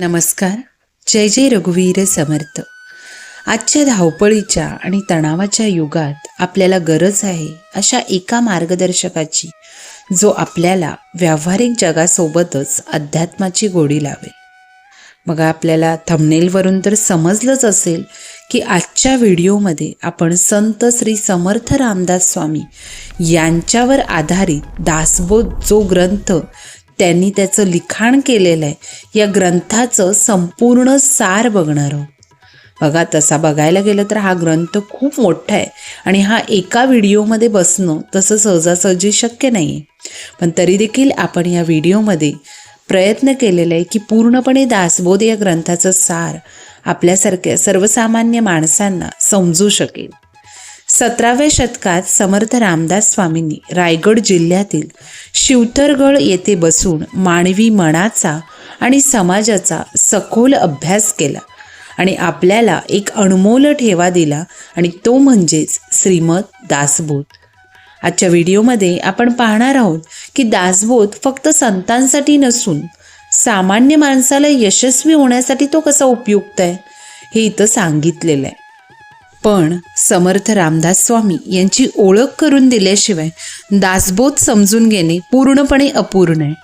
नमस्कार. जय जय रघुवीर समर्थ. आजच्या धावपळीच्या आणि तणावाच्या युगात आपल्याला गरज आहे अशा एका मार्गदर्शकाची जो आपल्याला व्यावहारिक जगासोबतच अध्यात्माची गोडी लावेल. मग आपल्याला थंबनेलवरून तर समजलंच असेल की आजच्या व्हिडिओमध्ये आपण संत श्री समर्थ रामदास स्वामी यांच्यावर आधारित दासबोध जो ग्रंथ त्यांनी त्याचं लिखाण केलेलं आहे. या ग्रंथाचं संपूर्ण सार बघणार आहोत. बघा तसा बघायला गेलं तर हा ग्रंथ खूप मोठा आहे. आणि हा एका व्हिडिओमध्ये बसणं तसं सहजासहजी शक्य नाही आहे पण तरी देखील आपण या व्हिडिओमध्ये प्रयत्न केलेला आहे की पूर्णपणे दासबोध या ग्रंथाचं सार आपल्यासारख्या सर्वसामान्य माणसांना समजू शकेल. सतराव्या शतकात समर्थ रामदास स्वामींनी रायगड जिल्ह्यातील शिवथरगड येथे बसून मानवी मनाचा आणि समाजाचा सखोल अभ्यास केला आणि आपल्याला एक अनमोल ठेवा दिला आणि तो म्हणजेच श्रीमद दासबोध. आजच्या व्हिडिओमध्ये आपण पाहणार आहोत की दासबोध फक्त संतांसाठी नसून सामान्य माणसाला यशस्वी होण्यासाठी तो कसा उपयुक्त आहे हे इथं सांगितलेलं आहे. पण समर्थ रामदास स्वामी यांची ओळख करून दिल्याशिवाय दासबोध समजून घेणे पूर्णपणे अपूर्ण आहे.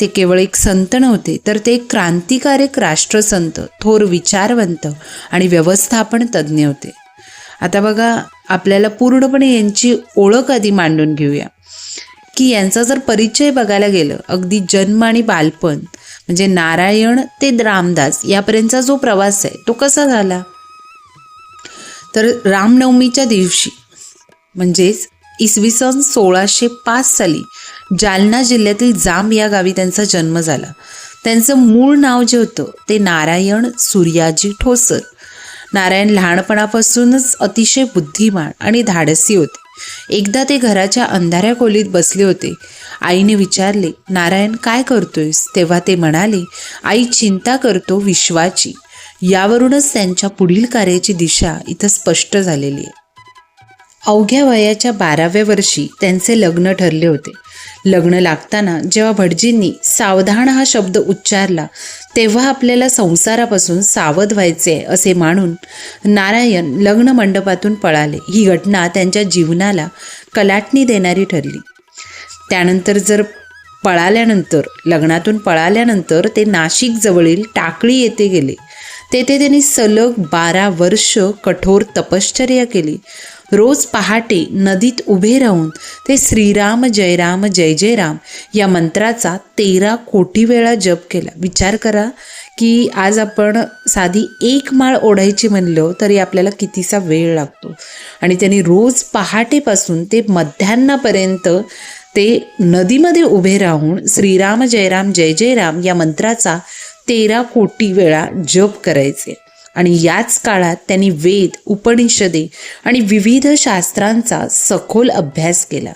ते केवळ एक संत नव्हते तर ते एक क्रांतिकारक राष्ट्रसंत थोर विचारवंत आणि व्यवस्थापन तज्ज्ञ होते. आता बघा आपल्याला पूर्णपणे यांची ओळख आधी मांडून घेऊया. की यांचा जर परिचय बघायला गेलं अगदी जन्म आणि बालपण म्हणजे नारायण ते रामदास यापर्यंतचा जो प्रवास आहे तो कसा झाला? तर रामनवमीच्या दिवशी म्हणजेच इसवी सन सोळाशे पाच साली जालना जिल्ह्यातील जांब या गावी त्यांचा जन्म झाला. त्यांचं मूळ नाव जे होतं ते नारायण सूर्याजी ठोसर. नारायण लहानपणापासूनच अतिशय बुद्धिमान आणि धाडसी होते. एकदा ते घराच्या अंधाऱ्या खोलीत बसले होते. आईने विचारले नारायण काय करतोयस? तेव्हा ते म्हणाले आई चिंता करतो विश्वाची. यावरूनच त्यांच्या पुढील कार्याची दिशा इथं स्पष्ट झालेली आहे. अवघ्या वयाच्या बाराव्या वर्षी त्यांचे लग्न ठरले होते. लग्न लागताना जेव्हा भटजींनी सावधान हा शब्द उच्चारला तेव्हा आपल्याला संसारापासून सावध व्हायचे असे मानून नारायण लग्न मंडपातून पळाले. ही घटना त्यांच्या जीवनाला कलाटणी देणारी ठरली. त्यानंतर जर पळाल्यानंतर लग्नातून पळाल्यानंतर ते नाशिकजवळील टाकळी येथे गेले. तेथे त्यांनी सलग बारा वर्ष कठोर तपश्चर्या केली. रोज पहाटे नदीत उभे राहून ते श्रीराम जयराम जय जय राम या मंत्राचा तेरा कोटी वेळा जप केला. विचार करा की आज आपण साधी एक माळ ओढायची म्हणलं तरी आपल्याला कितीसा वेळ लागतो. आणि त्यांनी रोज पहाटेपासून ते मध्यान्नापर्यंत ते नदीमध्ये उभे राहून श्रीराम जयराम जय जय राम या मंत्राचा तेरा कोटी वेळा जप करायचे. आणि याच काळात त्यांनी वेद उपनिषदे आणि विविध शास्त्रांचा सखोल अभ्यास केला.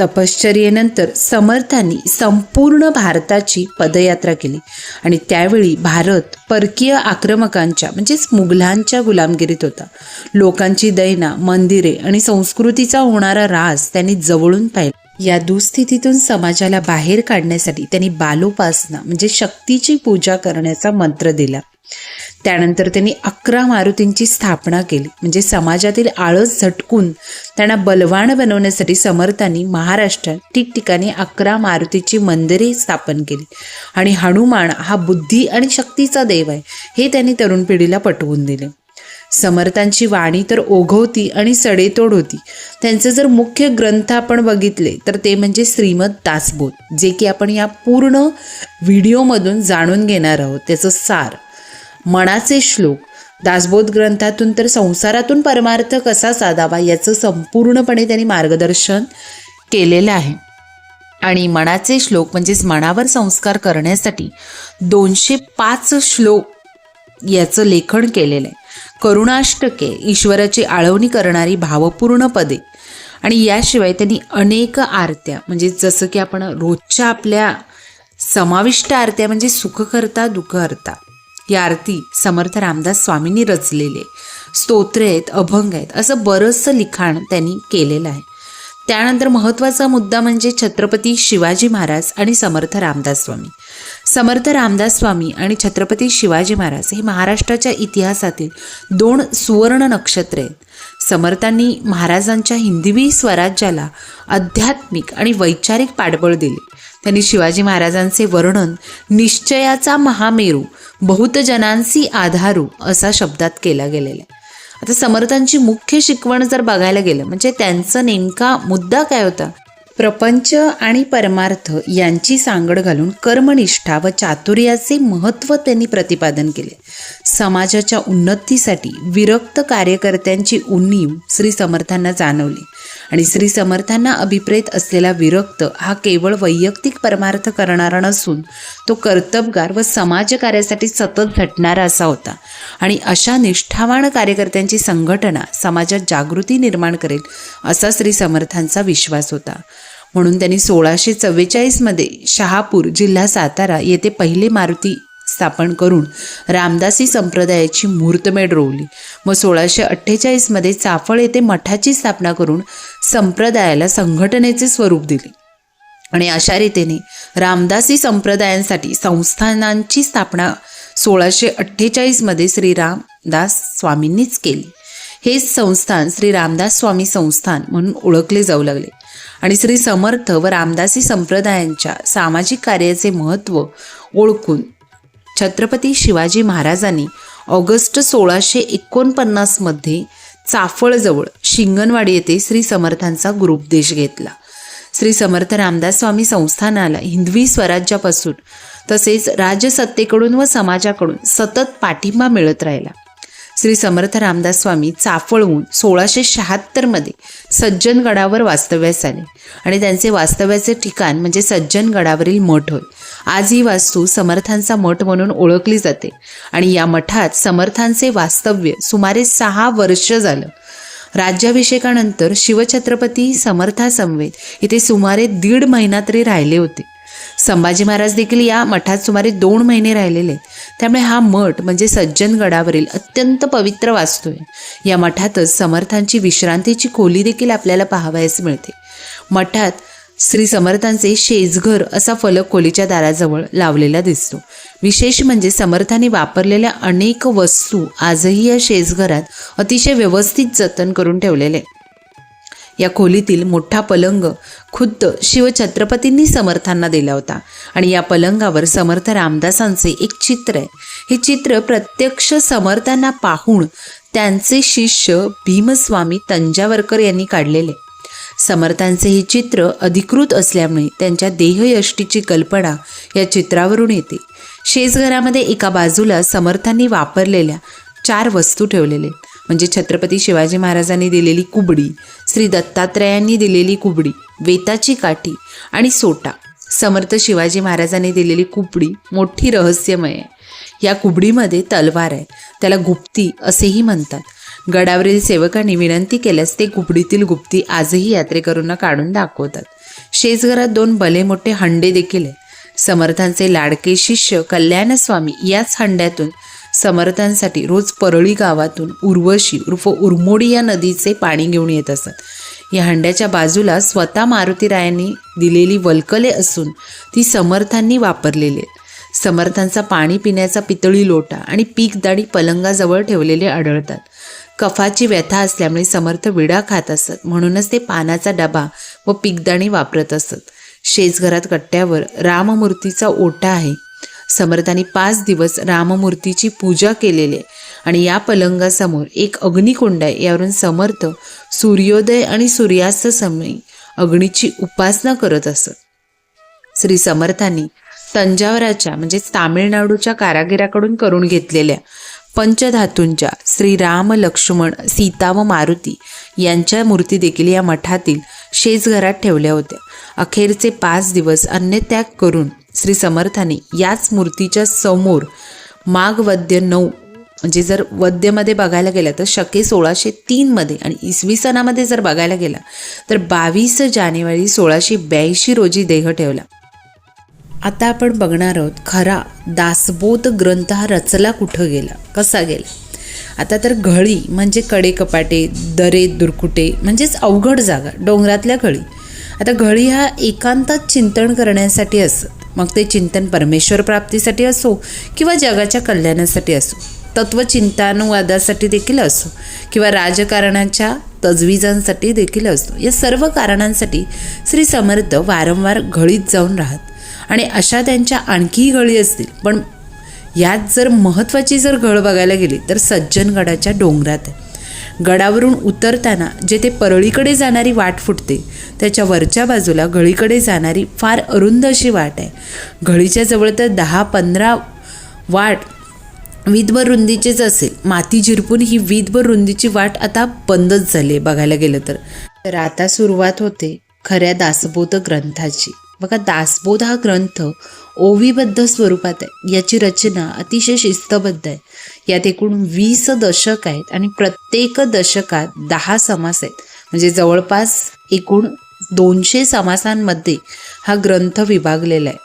तपश्चर्येनंतर समर्थांनी संपूर्ण भारताची पदयात्रा केली. आणि त्यावेळी भारत परकीय आक्रमकांच्या म्हणजेच मुघलांच्या गुलामगिरीत होता. लोकांची दैना मंदिरे आणि संस्कृतीचा होणारा रास त्यांनी जवळून पाहिला. या दुस्थितीतून समाजाला बाहेर काढण्यासाठी त्यांनी बालोपासना म्हणजे शक्तीची पूजा करण्याचा मंत्र दिला. त्यानंतर त्यांनी अकरा मारुतींची स्थापना केली. म्हणजे समाजातील आळस झटकून त्यांना बलवान बनवण्यासाठी समर्थांनी महाराष्ट्रात ठिकठिकाणी अकरा मारुतीची मंदिरे स्थापन केली. आणि हनुमान हा बुद्धी आणि शक्तीचा देव आहे हे त्यांनी तरुण पिढीला पटवून दिले. समर्थांची वाणी तर ओघवती आणि सडेतोड होती. त्यांचे जर मुख्य ग्रंथ आपण बघितले तर ते म्हणजे श्रीमद दासबोध जे की आपण या पूर्ण व्हिडिओमधून जाणून घेणार आहोत. त्याचं सार मनाचे श्लोक दासबोध ग्रंथातून तर संसारातून परमार्थ कसा साधावा याचं संपूर्णपणे त्यांनी मार्गदर्शन केलेलं आहे. आणि मनाचे श्लोक म्हणजेच मनावर संस्कार करण्यासाठी दोनशे पाच श्लोक याचं लेखन केलेलं आहे. करुणाष्टके ईश्वराची आळवणी करणारी भावपूर्ण पदे. आणि याशिवाय त्यांनी अनेक आरत्या म्हणजे जसं की आपण रोजच्या आपल्या समाविष्ट आरत्या म्हणजे सुखकर्ता दुःख या आरती समर्थ रामदास स्वामींनी रचलेले. स्तोत्रे आहेत अभंग आहेत असं बरंचसं लिखाण त्यांनी केलेलं आहे. त्यानंतर महत्त्वाचा मुद्दा म्हणजे छत्रपती शिवाजी महाराज आणि समर्थ रामदास स्वामी. समर्थ रामदास स्वामी आणि छत्रपती शिवाजी महाराज हे महाराष्ट्राच्या इतिहासातील दोन सुवर्ण नक्षत्रे आहेत. समर्थांनी महाराजांच्या हिंदवी स्वराज्याला आध्यात्मिक आणि वैचारिक पाठबळ दिले. त्यांनी शिवाजी महाराजांचे वर्णन निश्चयाचा महामेरू बहुतजनांसी आधारू असा शब्दात केला गेलेला आहे. आता समर्थांची मुख्य शिकवण जर बघायला गेलं म्हणजे त्यांचा नेमका मुद्दा काय होता? प्रपंच आणि परमार्थ यांची सांगड घालून कर्मनिष्ठा व चातुर्याचे महत्त्व त्यांनी प्रतिपादन केले. समाजाच्या उन्नतीसाठी विरक्त कार्यकर्त्यांची उणीव श्री समर्थांना जाणवली. आणि श्री समर्थांना अभिप्रेत असलेला विरक्त हा केवळ वैयक्तिक परमार्थ करणारा नसून तो कर्तबगार व समाजकार्यासाठी सतत झटणारा असा होता. आणि अशा निष्ठावान कार्यकर्त्यांची संघटना समाजात जागृती निर्माण करेल असा श्री समर्थांचा विश्वास होता. म्हणून त्यांनी सोळाशे चव्वेचाळीसमध्ये शहापूर जिल्हा सातारा येथे पहिले मारुती स्थापन करून रामदासी संप्रदायाची मुहूर्तमेढ रोवली. मग सोळाशे अठ्ठेचाळीसमध्ये चाफळ येथे मठाची स्थापना करून संप्रदायाला संघटनेचे स्वरूप दिले. आणि अशा रीतीने रामदासी संप्रदायांसाठी संस्थानांची स्थापना सोळाशे अठ्ठेचाळीसमध्ये श्री रामदास स्वामींनीच केली. हे संस्थान श्री रामदास स्वामी संस्थान म्हणून ओळखले जाऊ लागले. आणि श्री समर्थ व रामदासी संप्रदायांच्या सामाजिक कार्याचे महत्त्व ओळखून छत्रपती शिवाजी महाराजांनी ऑगस्ट सोळाशे एकोणपन्नासमध्ये चाफळजवळ शिंगणवाडी येथे श्री समर्थांचा गुरुपदेश घेतला. श्री समर्थ रामदास स्वामी संस्थानाला हिंदवी स्वराज्यापासून तसेच राजसत्तेकडून व समाजाकडून सतत पाठिंबा मिळत राहिला. श्री समर्थ रामदास स्वामी चाफळहून सोळाशे शहात्तरमध्ये सज्जनगडावर वास्तव्यास आले. आणि त्यांचे वास्तव्याचे ठिकाण म्हणजे सज्जनगडावरील मठ होय. आज ही वास्तू समर्थांचा मठ म्हणून ओळखली जाते. आणि या मठात समर्थांचे वास्तव्य सुमारे सहा वर्ष झालं. राज्याभिषेकानंतर शिवछत्रपती समर्थासमवेत इथे सुमारे दीड महिना तरी राहिले होते. संभाजी महाराज देखील या मठात सुमारे दोन महिने राहिलेले आहेत. त्यामुळे हा मठ म्हणजे सज्जनगडावरील अत्यंत पवित्र वास्तू आहे. या मठातच समर्थांची विश्रांतीची खोली देखील आपल्याला पाहावयास मिळते. मठात श्री समर्थांचे शेजघर असा फलक खोलीच्या दाराजवळ लावलेला दिसतो. विशेष म्हणजे समर्थांनी वापरलेल्या अनेक वस्तू आजही या शेजघरात अतिशय व्यवस्थित जतन करून ठेवलेले. आहे. या खोलीतील मोठा पलंग खुद्द शिवछत्रपतींनी समर्थांना दिला होता आणि या पलंगावर समर्थ रामदासांचे एक चित्र आहे. हे चित्र प्रत्यक्ष समर्थांना पाहून त्यांचे शिष्य भीमस्वामी तंजावरकर यांनी काढलेले. समर्थांचे हे चित्र अधिकृत असल्यामुळे त्यांच्या देहयष्टीची कल्पना या चित्रावरून येते. शेजघरामध्ये एका बाजूला समर्थांनी वापरलेल्या चार वस्तू ठेवलेले. आहेत. म्हणजे छत्रपती शिवाजी महाराजांनी दिलेली कुबडी श्री दत्तात्रयांनी दिलेली कुबडी वेताची काठी आणि सोटा. समर्थ शिवाजी महाराजांनी दिलेली कुबडी मोठी रहस्यमय आहे. या कुबडीमध्ये तलवार आहे. त्याला गुप्ती असेही म्हणतात. गडावरील सेवकांनी विनंती केल्यास ते गुबडीतील गुप्ती आजही यात्रेकरूंना काढून दाखवतात. शेजघरात दोन भले मोठे हंडे देखील आहे समर्थांचे लाडके शिष्य कल्याणस्वामी याच हंड्यातून समर्थांसाठी रोज परळी गावातून उर्वशी उर्फ उर्मोडी या नदीचे पाणी घेऊन येत असत. या हंड्याच्या बाजूला स्वतः मारुतीरायांनी दिलेली वल्कले असून ती समर्थांनी वापरलेली समर्थांचा पाणी पिण्याचा पितळी लोटा आणि पीकदाणी पलंगाजवळ ठेवलेले आढळतात. कफाची व्यथा असल्यामुळे समर्थ विडा खात असत. म्हणूनच ते पानाचा डबा व पीकदाणी वापरत असत. शेजघरात कट्ट्यावर राममूर्तीचा ओटा आहे. समर्थांनी पाच दिवस राममूर्तीची पूजा केलेली आणि या पलंगासमोर एक अग्निकुंड आहे. यावरून समर्थ सूर्योदय आणि सूर्यास्त समयी अग्नीची उपासना करत असत. श्री समर्थांनी तंजावराच्या म्हणजेच तामिळनाडूच्या कारागिराकडून करून घेतलेल्या पंचधातूंच्या श्रीराम लक्ष्मण सीता व मारुती यांच्या मूर्ती देखील या मठातील शेजघरात ठेवल्या होत्या. अखेरचे पाच दिवस अन्नत्याग करून श्री समर्थाने याच मूर्तीच्या समोर माघ वद्य नऊ म्हणजे जर वद्यमध्ये बघायला गेलं तर शके सोळाशे तीनमध्ये आणि इसवी सणामध्ये जर बघायला गेला तर बावीस जानेवारी सोळाशे ब्याऐंशी रोजी देह ठेवला. आता आपण बघणार आहोत खरा दासबोध ग्रंथ हा रचला कुठं गेला? कसा गेला? आता तर घळी म्हणजे कडे कपाटे दरे दुरकुटे म्हणजेच अवघड जागा डोंगरातल्या घळी. आता घळी हा एकांतात चिंतन करण्यासाठी असत मग ते चिंतन परमेश्वर प्राप्तीसाठी असो किंवा जगाच्या कल्याणासाठी असो तत्वचिंतानुवादासाठी देखील असो किंवा राजकारणाच्या तजवीजांसाठी देखील असो या सर्व कारणांसाठी श्री समर्थ वारंवार घळीत जाऊन राहत. आणि अशा त्यांच्या आणखीही गळी असतील. पण यात जर महत्त्वाची जर गळ बघायला गेली तर सज्जनगडाच्या डोंगरात आहे. गडावरून उतरताना जेथे परळीकडे जाणारी वाट फुटते त्याच्या वरच्या बाजूला घळीकडे जाणारी फार अरुंद अशी वाट आहे. घळीच्या जवळ तर दहा पंधरा वाट वीदभर रुंदीचीच असेल. माती झिरपून ही वीदभर रुंदीची वाट आता बंदच झाली आहे बघायला गेलं तर. तर आता सुरुवात होते खऱ्या दासबोध ग्रंथाची. बघा दासबोध हा ग्रंथ ओवीबद्ध स्वरूपात आहे. याची रचना अतिशय शिस्तबद्ध आहे. यात एकूण वीस दशक आहेत आणि प्रत्येक दशकात दहा समास आहेत. म्हणजे जवळपास एकूण दोनशे समासांमध्ये हा ग्रंथ विभागलेला आहे.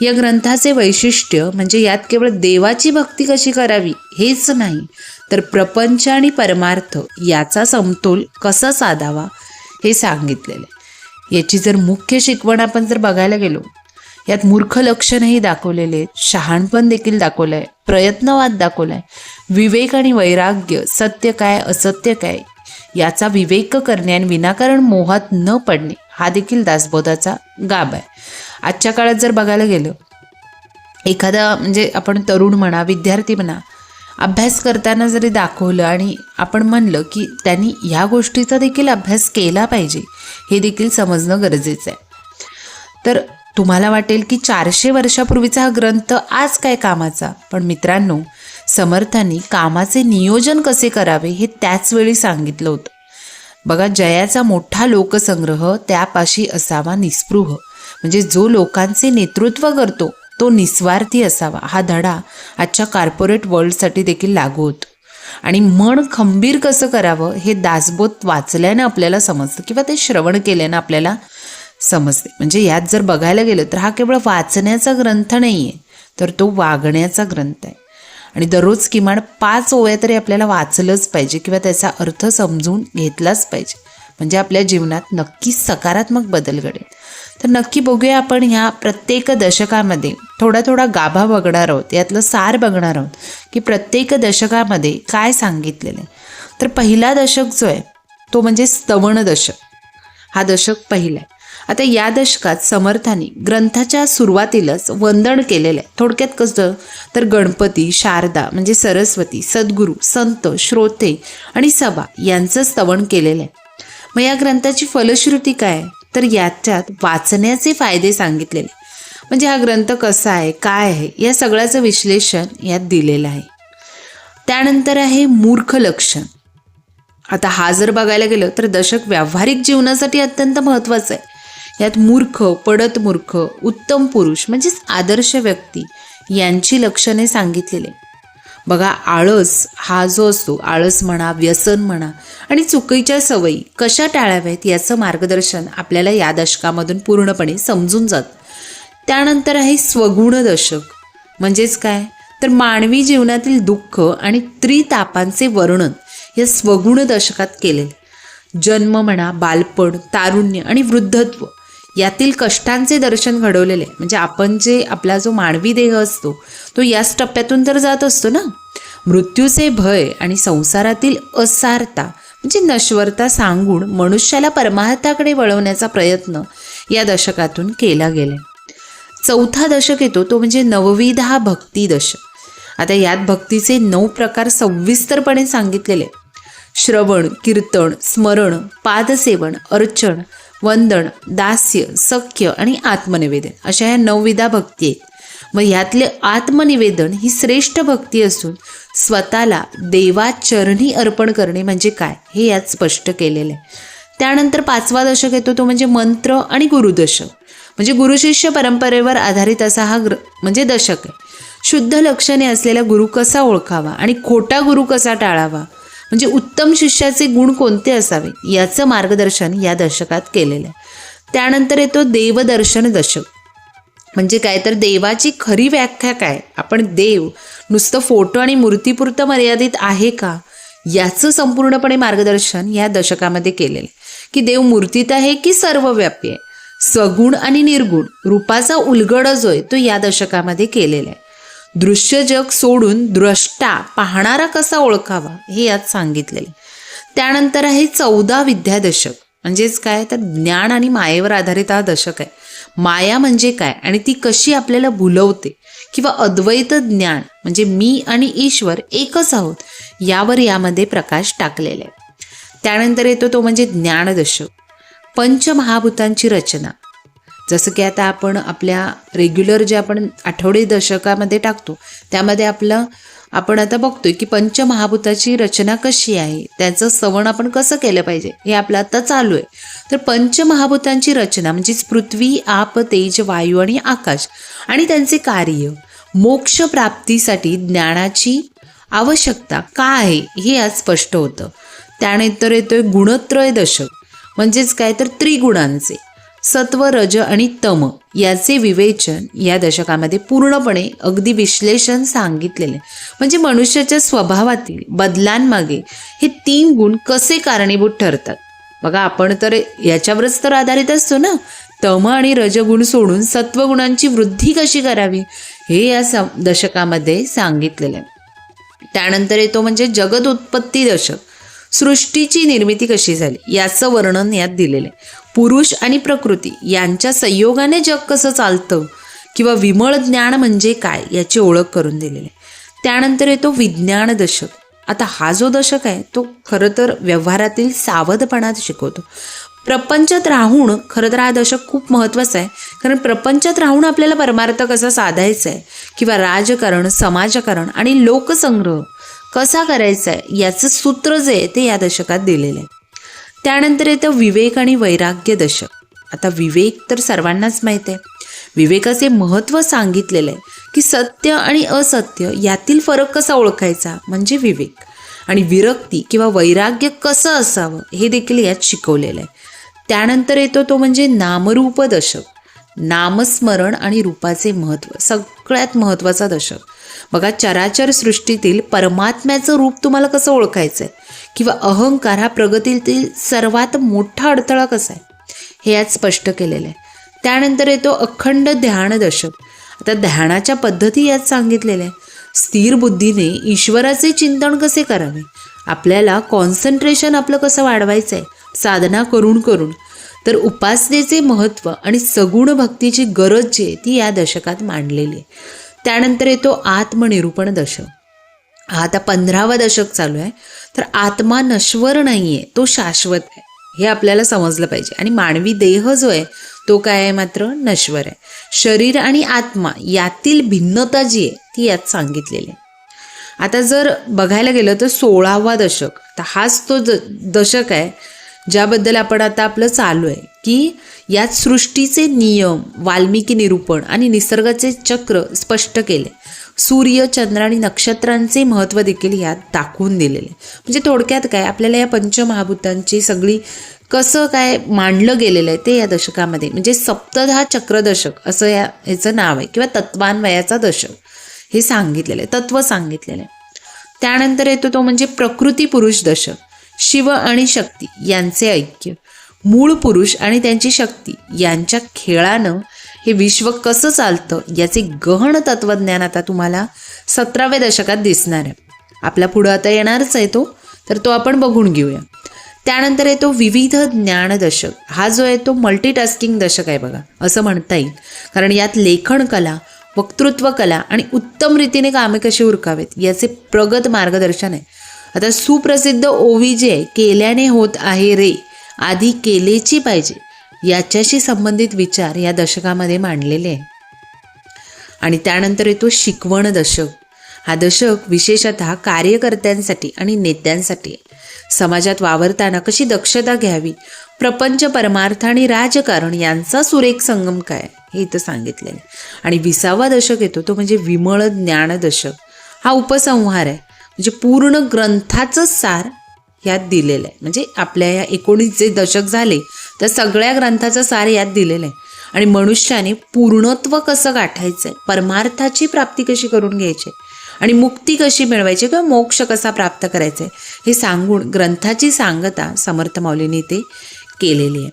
या ग्रंथाचे वैशिष्ट्य म्हणजे यात केवळ देवाची भक्ती कशी करावी हेच नाही तर प्रपंच आणि परमार्थ याचा समतोल कसा साधावा हे सांगितलेलं आहे. याची जर मुख्य शिकवण आपण जर बघायला गेलो यात मूर्ख लक्षणही दाखवलेले आहेत शहाणपण देखील दाखवलं आहे प्रयत्नवाद दाखवला आहे विवेक आणि वैराग्य सत्य काय असत्य काय याचा विवेक करणे आणि विनाकारण मोहात न पडणे हा देखील दासबोधाचा गाभ आहे. आजच्या काळात जर बघायला गेलं एखादा म्हणजे आपण तरुण म्हणा विद्यार्थी म्हणा अभ्यास करताना जरी दाखवलं आणि आपण म्हणलं की त्यांनी ह्या गोष्टीचा देखील अभ्यास केला पाहिजे हे देखील समजणं गरजेचं आहे. तर तुम्हाला वाटेल की चारशे वर्षापूर्वीचा हा ग्रंथ आज काय कामाचा? पण मित्रांनो समर्थांनी कामाचे नियोजन कसे करावे हे त्याच वेळी सांगितलं होतं. बघा जयाचा मोठा लोकसंग्रह त्यापाशी असावा निस्पृह. म्हणजे जो लोकांचे नेतृत्व करतो तो निस्वार्थी असावा. हा धडा आजच्या कॉर्पोरेट वर्ल्डसाठी देखील लागू होतो. आणि मन खंबीर कसं करावं हे दासबोध वाचल्यानं आपल्याला समजतं किंवा ते श्रवण केल्यानं आपल्याला समजते. म्हणजे यात जर बघायला गेलं तर हा केवळ वाचण्याचा ग्रंथ नाही आहे तर तो वागण्याचा ग्रंथ आहे. आणि दररोज किमान पाच ओव्या तरी आपल्याला वाचलंच पाहिजे किंवा त्याचा अर्थ समजून घेतलाच पाहिजे. म्हणजे आपल्या जीवनात नक्कीच सकारात्मक बदल घडेल. तर नक्की बघूया आपण ह्या प्रत्येक दशकामध्ये थोडा थोडा गाभा बघणार आहोत यातलं सार बघणार आहोत की प्रत्येक दशकामध्ये काय सांगितलेलं आहे. तर पहिला दशक जो आहे तो म्हणजे स्तवण दशक. हा दशक पहिला आहे. आता या दशकात समर्थांनी ग्रंथाच्या सुरुवातीलाच वंदन केलेलं आहे. थोडक्यात कसं? तर गणपती शारदा म्हणजे सरस्वती सद्गुरू संत श्रोते आणि सभा यांचं स्तवण केलेलं आहे. मग या ग्रंथाची फलश्रुती काय तर याच्यात वाचण्याचे फायदे सांगितलेले. म्हणजे हा ग्रंथ कसा आहे काय आहे या सगळ्याचं विश्लेषण यात दिलेलं आहे. त्यानंतर आहे मूर्ख लक्षण. आता हा जर बघायला गेलं तर दशक व्यावहारिक जीवनासाठी अत्यंत महत्त्वाचं आहे. यात मूर्ख पडत मूर्ख उत्तम पुरुष म्हणजेच आदर्श व्यक्ती यांची लक्षणे सांगितलेली बघा आळस हा जो असतो आळस म्हणा व्यसन म्हणा आणि चुकीच्या सवयी कशा टाळाव्यात याचं मार्गदर्शन आपल्याला या दशकामधून पूर्णपणे समजून जात. त्यानंतर आहे स्वगुण दशक. म्हणजेच काय? तर मानवी जीवनातील दुःख आणि त्रितापांचे वर्णन या स्वगुण दशकात केले जन्म म्हणा बालपण तारुण्य आणि वृद्धत्व यातील कष्टांचे दर्शन घडवलेले म्हणजे आपण जे आपला जो मानवी देह असतो तो याच टप्प्यातून तर जात असतो ना? मृत्यूचे भय आणि संसारातील असारता म्हणजे नश्वरता सांगून मनुष्याला परमार्थाकडे वळवण्याचा प्रयत्न या दशकातून केला गेला चौथा दशक येतो तो म्हणजे नवविधा भक्ती दशक. आता यात भक्तीचे नऊ प्रकार सविस्तरपणे सांगितलेले. श्रवण कीर्तन स्मरण पादसेवन अर्चन वंदन दास्य सख्य आणि आत्मनिवेदन अशा ह्या नवविधा भक्ती आहेत. मग यातले आत्मनिवेदन ही श्रेष्ठ भक्ती असून स्वतःला देवाचरणी अर्पण करणे म्हणजे काय हे यात स्पष्ट केलेलं आहे. त्यानंतर पाचवा दशक येतो तो म्हणजे मंत्र आणि गुरुदशक. म्हणजे गुरुशिष्य परंपरेवर आधारित असा हा ग्र म्हणजे दशक आहे. शुद्ध लक्षणे असलेला गुरु कसा ओळखावा आणि खोटा गुरु कसा टाळावा? म्हणजे उत्तम शिष्याचे गुण कोणते असावे? याचं मार्गदर्शन या दशकात केलेलं आहे. त्यानंतर येतो देवदर्शन दशक. म्हणजे काय? तर देवाची खरी व्याख्या काय? आपण देव नुसतं फोटो आणि मूर्तीपुरतं मर्यादित आहे का? याचं संपूर्णपणे मार्गदर्शन या दशकामध्ये केलेलं आहे. की देव मूर्तीत आहे की सर्वव्यापी आहे? सगुण आणि निर्गुण रूपाचा उलगड जो आहे तो या दशकामध्ये केलेला आहे. दृश्य जग सोडून द्रष्टा पाहणारा कसा ओळखावा हे यात सांगितलेले त्यानंतर आहे चौदा विद्या दशक म्हणजेच काय? तर ज्ञान आणि मायेवर आधारित हा दशक आहे. माया म्हणजे काय? आणि ती कशी आपल्याला भुलवते? किंवा अद्वैत ज्ञान म्हणजे मी आणि ईश्वर एकच आहोत यावर यामध्ये प्रकाश टाकलेला आहे. त्यानंतर येतो तो म्हणजे ज्ञानदशक. पंचमहाभूतांची रचना. जसं की आता आपण आपल्या रेग्युलर जे आपण आठवडे दशकामध्ये टाकतो त्यामध्ये आपलं आपण आता बघतोय की पंचमहाभूताची रचना कशी आहे? त्याचं सवण आपण कसं केलं पाहिजे? हे आपलं आता चालू आहे. तर पंचमहाभूतांची रचना म्हणजेच पृथ्वी आप तेज वायू आणि आकाश आणि त्यांचे कार्य मोक्ष प्राप्तीसाठी ज्ञानाची आवश्यकता का आहे? हे आज स्पष्ट होतं. त्यानंतर येतोय गुणत्रय दशक म्हणजेच काय? तर त्रिगुणांचे. सत्व रज आणि तम याचे विवेचन या दशकामध्ये पूर्णपणे अगदी विश्लेषण सांगितलेले. म्हणजे मनुष्याच्या स्वभावातील बदलांमागे हे तीन गुण कसे कारणीभूत ठरतात? बघा आपण तर याच्यावरच तर आधारित असतो ना? तम आणि रजगुण सोडून सत्वगुणांची वृद्धी कशी करावी? हे या दशकामध्ये सांगितलेलं. आहे त्यानंतर येतो म्हणजे जगद उत्पत्ती दशक. सृष्टीची निर्मिती कशी झाली याचं वर्णन यात दिलेलं आहे. पुरुष आणि प्रकृती यांच्या संयोगाने जग कसं चालतं किंवा विमळ ज्ञान म्हणजे काय याची ओळख करून दिलेली आहे. त्यानंतर येतो विज्ञान दशक. आता हा जो दशक आहे तो खरं तर व्यवहारातील सावधपणात शिकवतो. प्रपंचात राहून खरं तर हा दशक खूप महत्त्वाचा आहे कारण प्रपंचात राहून आपल्याला परमार्थ कसा साधायचा आहे? किंवा राजकारण समाजकारण आणि लोकसंग्रह कसा करायचा आहे याचं सूत्र जे आहे ते या दशकात दिलेलं आहे. त्यानंतर येतं विवेक आणि वैराग्य दशक. आता विवेक तर सर्वांनाच माहीत आहे. विवेकाचे महत्त्व सांगितलेलं आहे की सत्य आणि असत्य यातील फरक कसा ओळखायचा म्हणजे विवेक. आणि विरक्ती किंवा वैराग्य कसं असावं हे देखील यात शिकवलेलं आहे. त्यानंतर येतो तो म्हणजे नामरूप दशक. नामस्मरण आणि रूपाचे महत्त्व सगळ्यात महत्त्वाचा दशक. बघा चराचर सृष्टीतील परमात्म्याचं रूप तुम्हाला कसं ओळखायचं आहे किंवा अहंकार हा प्रगतीतील सर्वात मोठा अडथळा कसा आहे? हे यात स्पष्ट केलेलं आहे. त्यानंतर येतो अखंड ध्यान दशक. आता ध्यानाच्या पद्धती यात सांगितलेल्या आहे स्थिर बुद्धीने ईश्वराचे चिंतन कसे करावे? आपल्याला कॉन्सन्ट्रेशन आपलं कसं वाढवायचं आहे साधना करून करून. तर उपासनेचे महत्त्व आणि सगुण भक्तीची गरज जी आहे ती या दशकात मांडलेली आहे. त्यानंतर येतो आत्मनिरूपण दशक. हा आता पंधरावा दशक चालू आहे. तर आत्मा नश्वर नाही आहे तो शाश्वत आहे. हे आपल्याला समजलं पाहिजे. आणि मानवी देह जो आहे तो काय आहे मात्र नश्वर आहे. शरीर आणि आत्मा यातील भिन्नता जी आहे ती यात सांगितलेली आहे. आता जर बघायला गेलं तर सोळावा दशक. तर हाच तो द दशक आहे ज्याबद्दल आपण आता आपलं चालू आहे की यात सृष्टीचे नियम वाल्मिकी निरूपण आणि निसर्गाचे चक्र स्पष्ट केले. सूर्य चंद्र आणि नक्षत्रांचे महत्त्व देखील यात दाखवून दिलेले. म्हणजे थोडक्यात काय आपल्याला या पंचमहाभूतांची सगळी कसं काय मांडलं गेलेलं आहे ते या दशकामध्ये. म्हणजे सप्तधा चक्रदशक असं या ह्याचं नाव आहे किंवा तत्वान्वयाचा दशक हे सांगितलेलं आहे तत्व सांगितलेलं आहे. त्यानंतर येतो तो म्हणजे प्रकृती पुरुष दशक. शिव आणि शक्ती यांचे ऐक्य. मूळ पुरुष आणि त्यांची शक्ती यांच्या खेळानं हे विश्व कसं चालतं याचे गहन तत्वज्ञान आता तुम्हाला सतराव्या दशकात दिसणार आहे. आपला पुढं आता येणारच आहे तो तर तो आपण बघून घेऊया. त्यानंतर येतो विविध ज्ञान दशक. हा जो आहे तो मल्टीटास्किंग दशक आहे बघा असं म्हणता येईल. कारण यात लेखन कला वक्तृत्व कला आणि उत्तम रीतीने कामे कशी उरकावेत याचे प्रगत मार्गदर्शन आहे. आता सुप्रसिद्ध ओवी जे केल्याने होत आहे रे. आधी केलेची पाहिजे. याच्याशी संबंधित विचार या दशकामध्ये मांडलेले आहे आणि त्यानंतर येतो शिकवण दशक. हा दशक विशेषतः कार्यकर्त्यांसाठी आणि नेत्यांसाठी आहे. समाजात वावरताना कशी दक्षता घ्यावी? प्रपंच परमार्थ आणि राजकारण यांचा सुरेख संगम काय? हे इथं सांगितलेलं आहे. आणि विसावा दशक येतो तो म्हणजे विमळ ज्ञान दशक. हा उपसंहार आहे. म्हणजे पूर्ण ग्रंथाचं सार यात दिलेलं आहे. म्हणजे आपल्या या एकोणीस जे दशक झाले तर सगळ्या ग्रंथाचं सार यात दिलेलं आहे. आणि मनुष्याने पूर्णत्व कसं गाठायचं आहे परमार्थाची प्राप्ती कशी करून घ्यायची आणि मुक्ती कशी मिळवायची किंवा मोक्ष कसा प्राप्त करायचा आहे हे सांगून ग्रंथाची सांगता समर्थ माऊलीने ते केलेली आहे.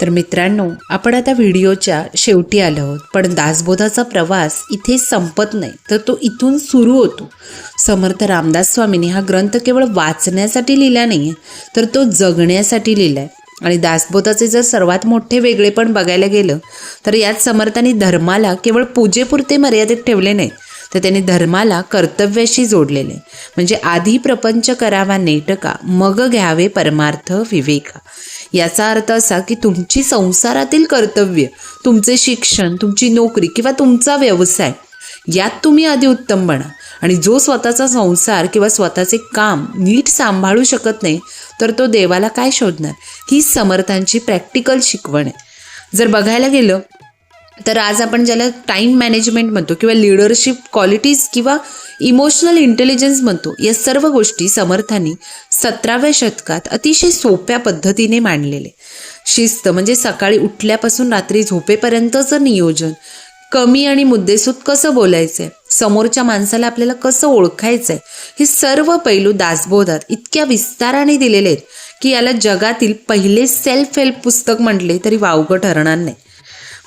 तर मित्रांनो आपण आता व्हिडिओच्या शेवटी आलो आहोत. पण दासबोधाचा प्रवास इथे संपत नाही तर तो इथून सुरू होतो. समर्थ रामदास स्वामींनी हा ग्रंथ केवळ वाचण्यासाठी लिहिला नाही आहे तर तो जगण्यासाठी लिहिला आहे आणि दासबोधाचे जर सर्वात मोठे वेगळे पण बघायला गेलं तर यात समर्थांनी धर्माला केवळ पूजेपुरते मर्यादित ठेवले नाही तर त्यांनी धर्माला कर्तव्याशी जोडलेले. म्हणजे आधी प्रपंच करावा नेटका मग घ्यावे परमार्थ विवेका. याचा अर्थ असा की तुमची संसारातील कर्तव्य तुमचे शिक्षण तुमची नोकरी किंवा तुमचा व्यवसाय यात तुम्ही आधी उत्तम बना. आणि जो स्वतःचा संसार किंवा स्वतःचे काम नीट सांभाळू शकत नाही तर तो देवाला काय शोधणार? ही समर्थांची प्रॅक्टिकल शिकवण आहे. जर बघायला गेलं तर आज आपण ज्याला टाईम मॅनेजमेंट म्हणतो किंवा लिडरशिप क्वालिटीज किंवा इमोशनल इंटेलिजन्स म्हणतो या सर्व गोष्टी समर्थांनी सतराव्या शतकात अतिशय सोप्या पद्धतीने मांडलेले. शिस्त म्हणजे सकाळी उठल्यापासून रात्री झोपेपर्यंतचं नियोजन. कमी आणि मुद्देसूद कसं बोलायचंय? समोरच्या माणसाला आपल्याला कसं ओळखायचंय? हे सर्व पैलू दासबोधात इतक्या विस्ताराने दिलेले आहेत की याला जगातील पहिले सेल्फ हेल्प पुस्तक म्हटले तरी वावगं ठरणार नाही.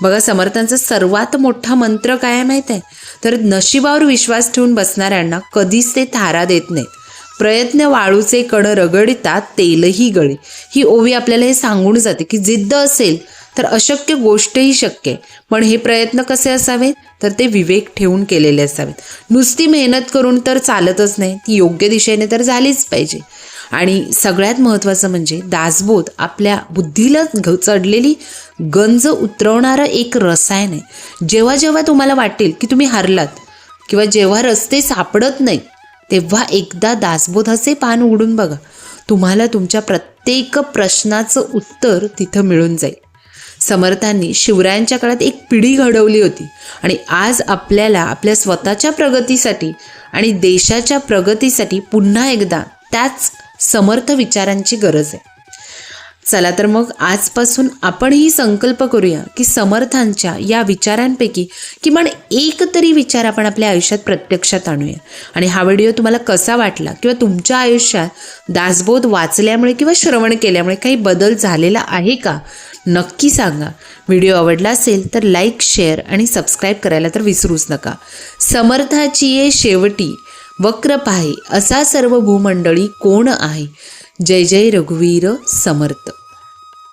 बघा समर्थांचा सर्वात मोठा मंत्र काय माहीत आहे? तर नशिबावर विश्वास ठेवून बसणाऱ्यांना कधीच ते थारा देत नाहीत. प्रयत्न वाळूचे कण रगडतात तेलही गळे. ही ओवी आपल्याला हे सांगून जाते की जिद्द असेल तर अशक्य गोष्टही शक्य आहे. पण हे प्रयत्न कसे असावेत? तर ते विवेक ठेवून केलेले असावेत. नुसती मेहनत करून तर चालतच नाही ती योग्य दिशेने तर झालीच पाहिजे. आणि सगळ्यात महत्त्वाचं म्हणजे दासबोध आपल्या बुद्धीला घ चढलेली गंज उतरवणारं एक रसायन आहे. जेव्हा जेव्हा तुम्हाला वाटेल की तुम्ही हरलात किंवा जेव्हा रस्ते सापडत नाहीत तेव्हा एकदा दासबोधाचे पान उघडून बघा. तुम्हाला तुमच्या प्रत्येक प्रश्नाचं उत्तर तिथं मिळून जाईल. समर्थांनी शिवरायांच्या काळात एक पिढी घडवली होती आणि आज आपल्याला आपल्या स्वतःच्या प्रगतीसाठी आणि देशाच्या प्रगतीसाठी पुन्हा एकदा त्याच समर्थ विचारांची गरज आहे. चला तर मग आजपासून आपणही संकल्प करूया की समर्थांच्या या विचारांपैकी किमान एक तरी विचार आपण आपल्या आयुष्यात प्रत्यक्षात आणूया. आणि हा व्हिडिओ तुम्हाला कसा वाटला किंवा तुमच्या आयुष्यात दासबोध वाचल्यामुळे किंवा श्रवण केल्यामुळे काही बदल झालेला आहे का? नक्की सांगा. व्हिडिओ आवडला असेल तर लाईक शेअर आणि सबस्क्राईब करायला तर विसरूच नका. समर्थाची ये शेवटी वक्र पाहे असा सर्व भूमंडळी कोण आहे? जय जय रघुवीर समर्थ.